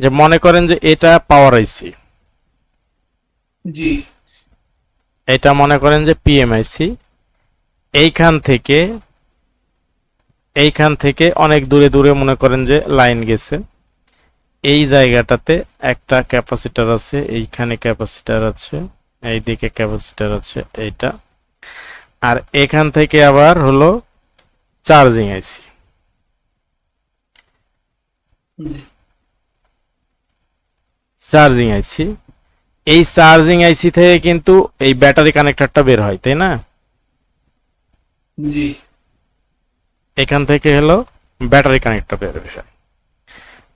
যে মনে করেন যে এটা পাওয়ার আইসি জি। এটা মনে করেন যে পিএমআইসি এইখান থেকে এইখান থেকে অনেক দূরে দূরে মনে করেন যে লাইন গেছে। এই জায়গাটাতে একটা ক্যাপাসিটার আছে এইখানে ক্যাপাসিটার আছে এইদিকে ক্যাপাসিটার আছে এইটা। আর এখান থেকে আবার হলো চার্জিং আইসি চার্জিং আইসি। এই চার্জিং আইসি থেকে কিন্তু এই ব্যাটারি কানেক্টরটা বের হয় তাই না? জি। এখান থেকে হলো ব্যাটারি কানেক্টর বের হয়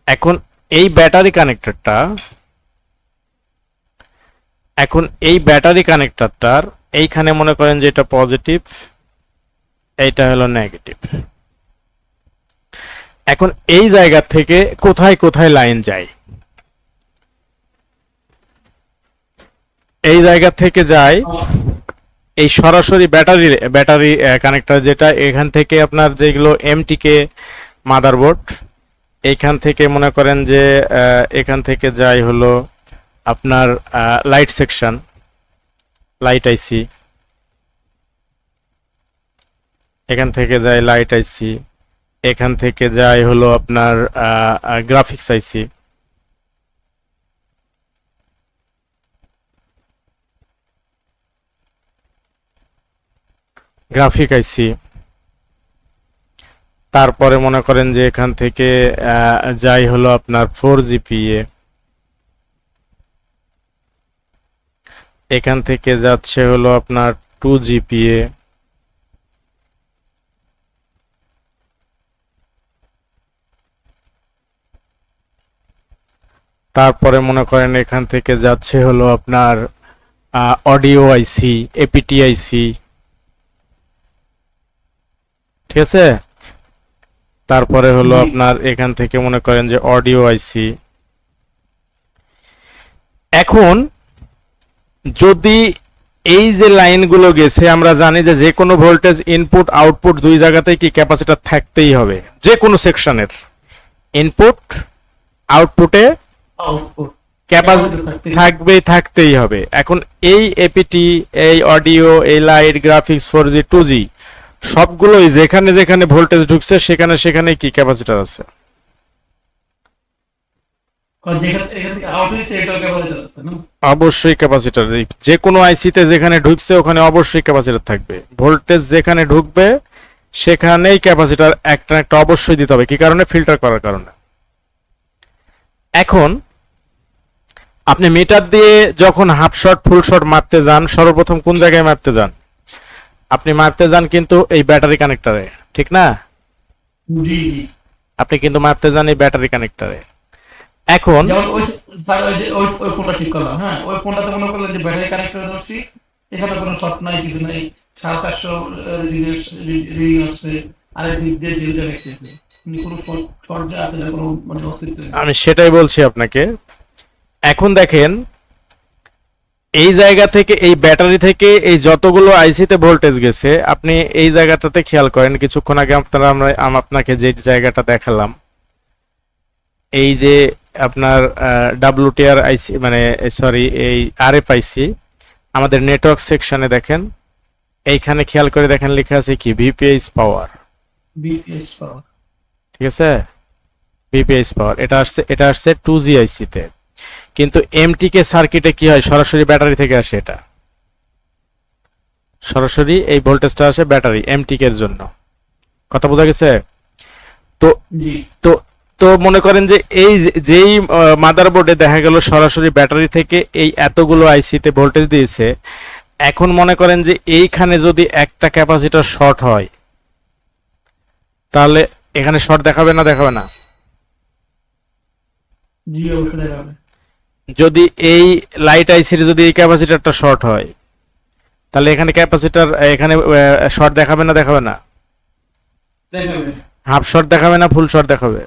এখন এই ব্যাটারি কানেক্টরটা এখন এই ব্যাটারি কানেক্টরটার এইখানে মনে করেন যে এটা পজিটিভ এইটা হলো নেগেটিভ এখন এই জায়গা থেকে কোথায় কোথায় লাইন যায়? এই জায়গা থেকে যায়, এই সরাসরি ব্যাটারি ব্যাটারি কানেক্টর যেটা, এখান থেকে আপনার যেগুলো এমটিকে মাদারবোর্ড এইখান থেকে মনে করেন যে এখান থেকে যাই হলো আপনার লাইট সেকশন লাইট আইসি এখান থেকে যায় লাইট আইসি এখান থেকে যায় হলো আপনার গ্রাফিক্স আইসি গ্রাফিক আইসি তারপরে মনে করেন যে এখান থেকে যাই হলো আপনার ফোর জিপিএ এখান থেকে যাচ্ছে হলো আপনার টু জিপিএ তারপরে মনে করেন এখান থেকে যাচ্ছে হলো আপনার অডিও আইসি এপিটি আইসি ঠিক আছে তারপরে হলো আপনার এখান থেকে মনে করেন যে অডিও আইসি এখন যদি এই যে লাইনগুলো গেছে আমরা জানি যে যে কোনো ভোল্টেজ ইনপুট আউটপুট দুই জায়গাতেই কি ক্যাপাসিটার থাকতেই হবে। যে কোনো সেকশনের ইনপুট আউটপুটে ক্যাপাসিটি থাকবেই থাকতেই হবে। এখন এই এপিটি এই অডিও এই light graphics four G two G সবগুলোই যেখানে যেখানে ভোল্টেজ ঢুকছে সেখানে সেখানে কি ক্যাপাসিটার আছে? অবশ্যই ক্যাপাসিটার যে কোনো আইসিতে যেখানে ঢুকছে ওখানে অবশ্যই ক্যাপাসিটার থাকবে। ভোল্টেজ যেখানে ঢুকবে সেখানেই ক্যাপাসিটার একটা একটা অবশ্যই দিতে হবে। কি কারণে? ফিল্টার করার কারণে। এখন আপনি মিটার দিয়ে যখন হাফ শট ফুল শট মারতে যান সর্বপ্রথম কোন জায়গায় মারতে যান? আপনি মারতে যান কিন্তু এই ব্যাটারি কানেক্টরে ঠিক না? আপনি কিন্তু মারতে যান এই ব্যাটারি কানেক্টরে এখন ওই স্যার ওই যে ওই ওই ফোনটা ঠিক করলাম হ্যাঁ? ওই ফোনটাতে মনে করলেন যে ব্যাটারি কানেক্টর ধরছি এখানে কোনো শর্ট নাই কিছু নাই সাড়ে চারশো রিডিং আসছে আর দিক দিয়ে যেটা দেখতেছে মানে আমি সেটাই বলছি আপনাকে। এখন দেখেন এই জায়গা থেকে এই ব্যাটারি থেকে এই যতগুলো আইসিতে ভোল্টেজ গেছে আপনি এই জায়গাটাতে খেয়াল করেন কিছুক্ষণ আগে আপনারা আমরা আম- আপনাকে যে জায়গাটা দেখালাম এই যে আপনার ডাব্লিউটিআর আইসি মানে সরি এই আর এফ আইসি আমাদের নেটওয়ার্ক সেকশনে দেখেন এইখানে খেয়াল করে দেখেন লেখা আছে কি ভিপিএস পাওয়ার বিপিএস পাওয়ার ঠিক আছে? বিপিএস পাওয়ার এটা আসছে এটা আসছে টু জি আইসিতে কিন্তু এমটিকে সার্কিটে কি হয়? সরাসরি ব্যাটারি থেকে আসে এটা। সরাসরি এই ভোল্টেজটা আসে ব্যাটারি এমটিকে এর জন্য। কথা বোঝা গেছে? তো তো তো মনে করেন যে এই যে- যেই মাদারবোর্ডে দেখা গেল সরাসরি ব্যাটারি থেকে এই এতগুলো আইসিতে ভোল্টেজ দিয়েছে এখন মনে করেন যে এইখানে যদি একটা ক্যাপাসিটর শর্ট হয় তাহলে এখানে শর্ট দেখাবে না দেখাবে না? জি অবশ্যই দেখা যাবে যদি এই লাইট আইসির যদি এই ক্যাপাসিটরটা শর্ট হয় তাহলে এখানে ক্যাপাসিটার এখানে শর্ট দেখাবে না দেখাবে না? হাফ শর্ট দেখাবে না ফুল শর্ট দেখাবে।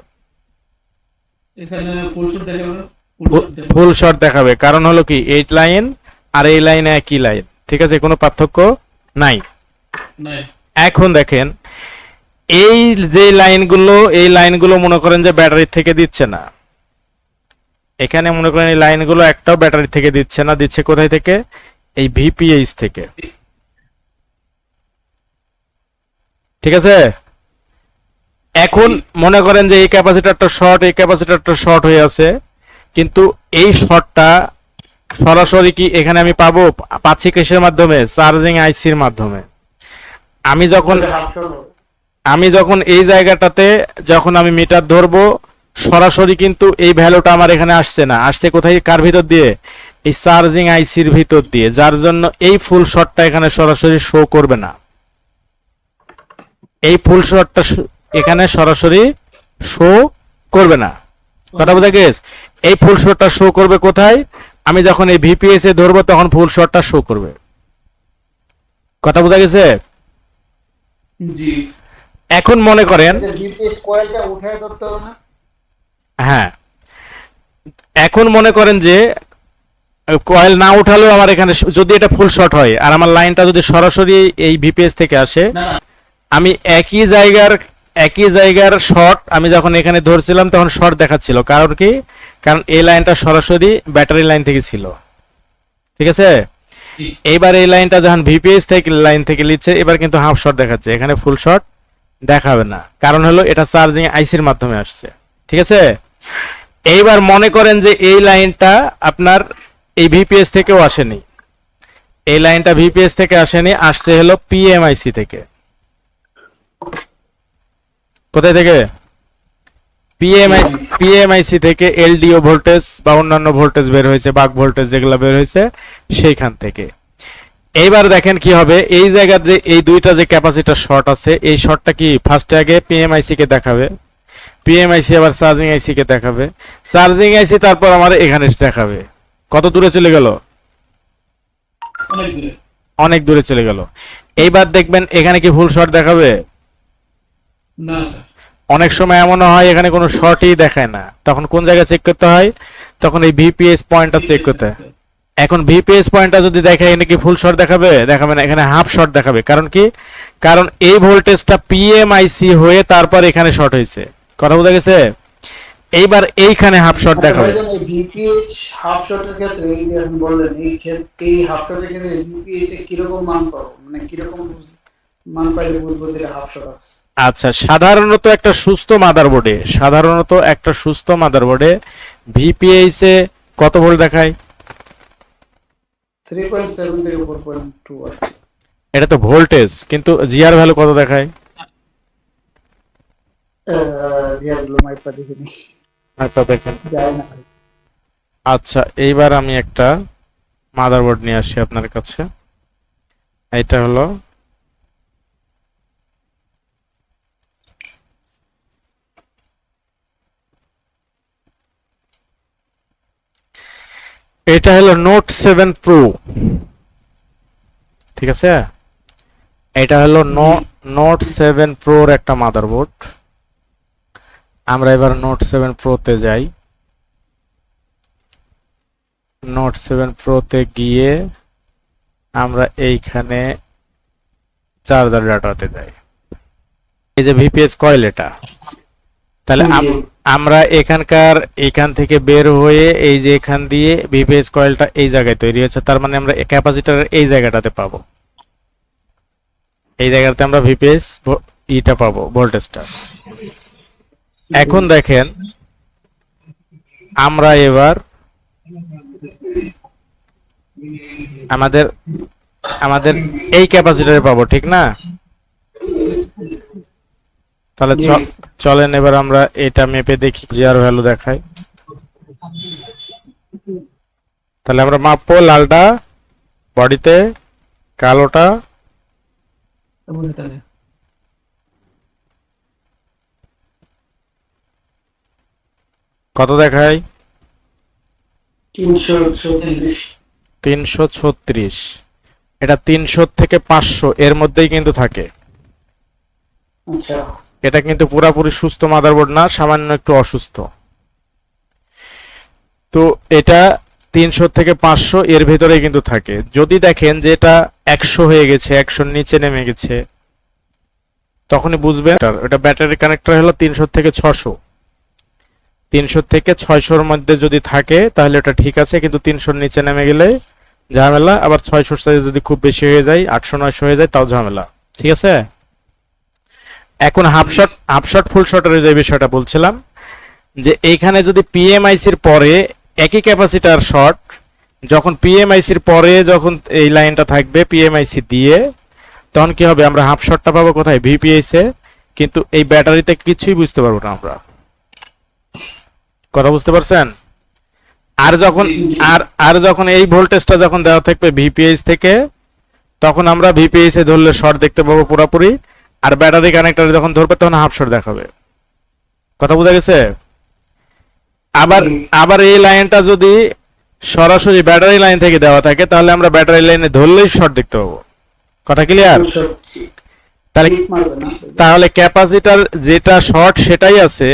ফুল শর্ট দেখাবে কারণ হলো কি এইট লাইন আর এই লাইন একই লাইন ঠিক আছে কোনো পার্থক্য নাই। নাই। এখন দেখেন এই যে লাইনগুলো এই লাইনগুলো মনে করেন যে ব্যাটারি থেকে দিচ্ছে না। এখানে মনে করেন এই লাইনগুলো একটাও ব্যাটারি থেকে দিচ্ছে না দিচ্ছে কোথায় থেকে? এই ভিপিএইচ থেকে। ঠিক আছে? এখন মনে করেন যে এই ক্যাপাসিটরটা শর্ট এই ক্যাপাসিটরটা শর্ট হয়ে আছে কিন্তু এই শর্টটা সরাসরি কি এখানে আমি পাবো? পাচ্ছি কেসের মাধ্যমে? চার্জিং আইসির মাধ্যমে। আমি যখন আমি যখন এই জায়গাটাতে যখন আমি মিটার ধরবো সরাসরি কিন্তু এই ভ্যালুটা আমার এখানে আসছে না। আসছে কোথায়? কার ভিতর দিয়ে? এই চার্জিং আইসির ভিতর দিয়ে যার জন্য এই ফুল শটটা এখানে সরাসরি শো করবে না। এই ফুল শটটা এখানে সরাসরি শো করবে না। কথা বোঝা গেছে? এই ফুল শটটা শো করবে কোথায়? আমি যখন এই ভিপিএস এ ধরবো তখন ফুল শটটা শো করবে। কথা বোঝা গেছে? জি। এখন মনে করেন জিপিএস কয়েলটা উঠায় ধরতে হবে না? হ্যাঁ। এখন মনে করেন যে কয়েল না উঠালেও আমার এখানে যদি এটা ফুল শট হয় আর আমার লাইনটা যদি সরাসরি এই ভিপিএস থেকে আসে আমি একই জায়গার একই জায়গার শর্ট আমি যখন এখানে ধরছিলাম তখন শর্ট দেখাচ্ছিল। কারণ কি? কারণ এই লাইনটা সরাসরি ব্যাটারি লাইন থেকে ছিল। ঠিক আছে? জি। এইবার এই লাইনটা যখন ভিপিএস থেকে লাইন থেকে নিচ্ছে এবার কিন্তু হাফ শর্ট দেখাচ্ছে। এখানে ফুল শর্ট দেখাবে না। কারণ হলো এটা চার্জিং আইসির মাধ্যমে আসছে। ঠিক আছে? এইবার মনে করেন যে এই লাইনটা আপনার এই ভিপিএস থেকেও আসেনি। এই লাইনটা ভিপিএস থেকে আসেনি, আসছে হলো পিএমআইসি থেকে। কোথায় থেকে? পিএমআইসি পিএমআইসি থেকে এলডিও ভোল্টেজ বা অন্যান্য ভোল্টেজ বের হয়েছে, বাক ভোল্টেজ যেগুলো বের হয়েছে, সেইখান থেকে। এইবার দেখেন কি হবে, এই জায়গার যে, এই দুইটা যে ক্যাপাসিটার শর্ট আছে, এই শর্টটা কি ফার্স্টে আগে পিএমআইসি কে দেখাবে? পিএমআইসি আবার চার্জিং আইসি কে দেখাবে। চার্জিং আইসি তারপর আমার এখানে দেখাবে। কত দূরে চলে গেল? অনেক দূরে। চলে গেল। এইবার দেখবেন এখানে কি ফুল শর্ট দেখাবে? না অনেক সময় এমন হয় এখানে কোনো শর্টই দেখায় না। তখন কোন জায়গায় চেক করতে হয়? তখন এই ভিপিএস পয়েন্টটা চেক করতে হয়। এখন ভিপিএস পয়েন্টটা যদি দেখায় এখানে কি ফুল শর্ট দেখাবে? দেখাবে না এখানে হাফ শর্ট দেখাবে। কারণ কি? কারণ এই ভোল্টেজটা পিএমআইসি হয়ে তারপর এখানে শর্ট হয়েছে। কথা বোঝা গেছে? এইবার এইখানে হাফ শর্ট দেখাবে ভিপিএইচ হাফ শটের ক্ষেত্রে এই যে আপনি বললেন এই ক্ষেত্রে এই হাফ শটের ক্ষেত্রে ভিপিএইচ এ কীরকম মান পাবো? মানে কীরকম মান পাইলে বুঝব যে হাফ শট আছে? আচ্ছা সাধারণত একটা সুস্থ মাদারবোর্ডে সাধারণত একটা সুস্থ মাদারবোর্ডে ভিপিএইচ এ কত ভোল্ট দেখায়? থ্রি পয়েন্ট সেভেন থেকে ফোর পয়েন্ট টু এটা তো ভোল্টেজ কিন্তু জিআর ভ্যালু কত দেখায়? রিয়াগুলো মাইপা দেখিনি আচ্ছা দেখেন। যায় না। আচ্ছা এইবার আমি একটা মাদারবোর্ড নিয়ে আসি আপনার কাছে। এটা হলো এটা হলো নোট সেভেন প্রো ঠিক আছে? এটা হলো নোট সেভেন প্রোর একটা মাদারবোর্ড আমরা এবার নোট সেভেন প্রোতে যাই। নোট সেভেন প্রোতে গিয়ে আমরা এইখানে চার্জার ডাটাতে যাই। এই যে ভিপিএস কয়েল এটা। তাহলে আমরা এখানকার এখান থেকে বের হয়ে এই যে এখান দিয়ে ভিপিএস কয়েলটা এই জায়গায় তৈরি হয়েছে তার মানে আমরা ক্যাপাসিটার এই জায়গাটাতে পাবো। এই জায়গাতে আমরা ভিপিএস ইটা পাবো ভোল্টেজটা এখন দেখেন, আমরা এবার আমাদের আমাদের এই ক্যাপাসিটরে পাবো, ঠিক না? তাহলে চলেন এবার আমরা এটা মেপে দেখি, জিআর ভ্যালু দেখাই। তাহলে আমরা মাপবো লালটা, বডিতে, কালোটা এবং এখানে কত দেখায় তিনশো ছত্রিশ। এটা তিনশো থেকে পাঁচশো এর মধ্যেই কিন্তু থাকে। আচ্ছা। এটা কিন্তু পুরাপুরি সুস্থ মাদারবোর্ড না সামান্য একটু অসুস্থ। তো এটা তিনশো থেকে পাঁচশো এর ভেতরেই কিন্তু থাকে। যদি দেখেন যে এটা একশো হয়ে গেছে একশোর নিচে নেমে গেছে তখনই বুঝবেন। এটা ব্যাটারি কানেক্টর হলো তিনশো থেকে ছশো। তিনশো থেকে ছয়শোর মধ্যে যদি থাকে, তাহলে ওটা ঠিক আছে, কিন্তু তিনশোর নিচে নেমে গেলে ঝামেলা। আবার ছয়শোর সাইজে যদি খুব বেশি হয়ে যায়, আটশো, নয়শো হয়ে যায়, তাও ঝামেলা। ঠিক আছে? এখন হাফ শট হাফ শট শটের যে বিষয়টা বলছিলাম, যে এইখানে যদি পিএমআইসির পরে একই ক্যাপাসিটার শর্ট যখন পিএমআইসির পরে যখন এই লাইনটা থাকবে পিএমআইসি দিয়ে, তখন কি হবে? আমরা হাফ শটটা পাবো কোথায়? ভিপিএস কিন্তু এই ব্যাটারিতে কিছুই বুঝতে পারব না আমরা। কথা বুঝতে পারছেন? আর যখন আর আর যখন এই ভোল্টেজটা যখন দেওয়া থাকবে ভিপিএস থেকে তখন আমরা ভিপিএস এ ধরলে শর্ট দেখতে পাবো পুরোপুরি আর ব্যাটারি কানেক্টর যখন ধরবে তখন হাফ শর্ট দেখাবে। কথা বোঝা গেছে? আবার আবার এই লাইনটা যদি সরাসরি ব্যাটারি লাইন থেকে দেওয়া থাকে তাহলে আমরা ব্যাটারি লাইনে ধরলেই শর্ট দেখতে পাবো। কথা ক্লিয়ার তাহলে তাহলে ক্যাপাসিটার যেটা শর্ট সেটাই আছে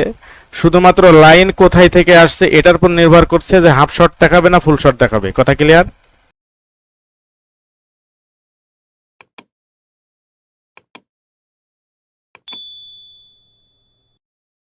শুধুমাত্র লাইন কোথায় থেকে আসছে, এটার উপর নির্ভর করছে যে হাফ শট দেখাবে না ফুল শট দেখাবে। কথা ক্লিয়ার